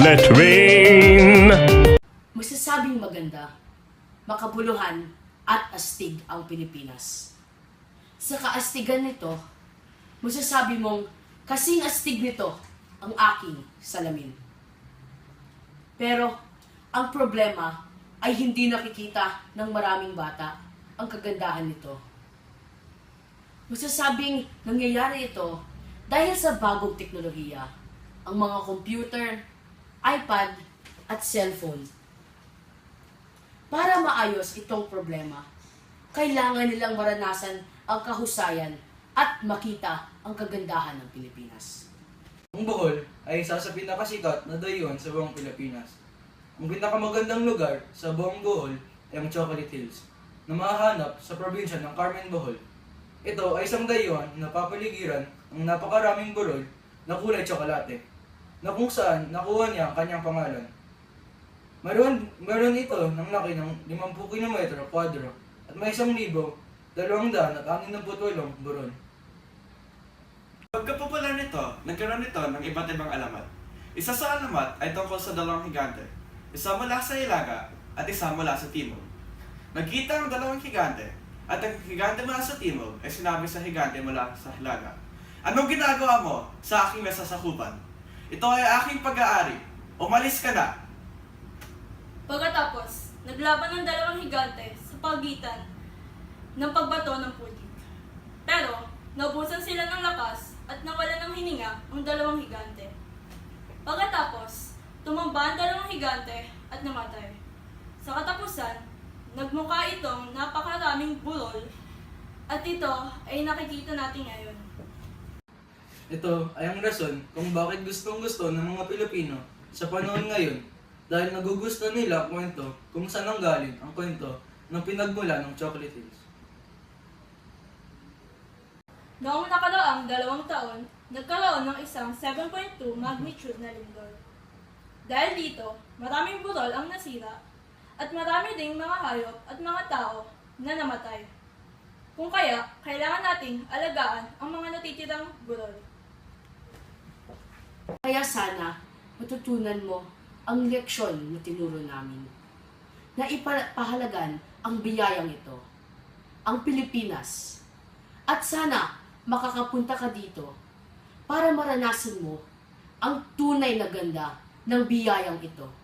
Let rain! Magsasabing maganda, makabuluhan at astig ang Pilipinas. Sa kaastigan nito, masasabi mong kasing astig nito ang aking salamin. Pero ang problema ay hindi nakikita ng maraming bata ang kagandahan nito. Masasabing nangyayari ito dahil sa bagong teknolohiya, ang mga computer, iPad, at cellphone. Para maayos itong problema, kailangan nilang maranasan ang kahusayan at makita ang kagandahan ng Pilipinas. Ang Bohol ay isa sa pinakasikat na dayon sa buong Pilipinas. Ang pinakamagandang lugar sa buong Bohol ay ang Chocolate Hills, na mahahanap sa probinsya ng Carmen Bohol. Ito ay isang dayon na papaligiran ng napakaraming burol na kulay tsokolate, na kung saan nakuha niya ang kanyang pangalan. Meron, meron ito ng laki ng 50 km kwadro at may 1,000, 200 at 68 burol. Pagkapopular nito, nagkaroon nito ng iba't ibang alamat. Isa sa alamat ay tungkol sa dalawang higante. Isa mula sa Ilaga at isa mula sa Timog. Nagkita ang dalawang higante at ang higante mula sa Timog ay sinabi sa higante mula sa Ilaga. Anong ginagawa mo sa aking nasasakupan? Ito ay aking pag-aari. Umalis ka na. Pagkatapos, naglaban ng dalawang higante sa pagitan ng pagbato ng putik. Pero, naubusan sila ng lakas at nawala ng hininga ang dalawang higante. Pagkatapos, tumamba ang dalawang higante at namatay. Sa katapusan, nagmukha itong napakaraming burol at ito ay nakikita natin ngayon. Ito ay ang rason kung bakit gustong gusto ng mga Pilipino sa panahon ngayon dahil nagugusto nila ang kwento kung saan ang galing ang kwento ng pinagmula ng Chocolate Hills. Noong nakaraang dalawang taon, nagkaroon ng isang 7.2 magnitude na lindol. Dahil dito, maraming burol ang nasira at marami ding mga hayop at mga tao na namatay. Kung kaya, kailangan nating alagaan ang mga natitirang burol. Kaya sana matutunan mo ang leksyon na tinuro namin na ipahalagan ang biyayang ito, ang Pilipinas. At sana makakapunta ka dito para maranasan mo ang tunay na ganda ng biyayang ito.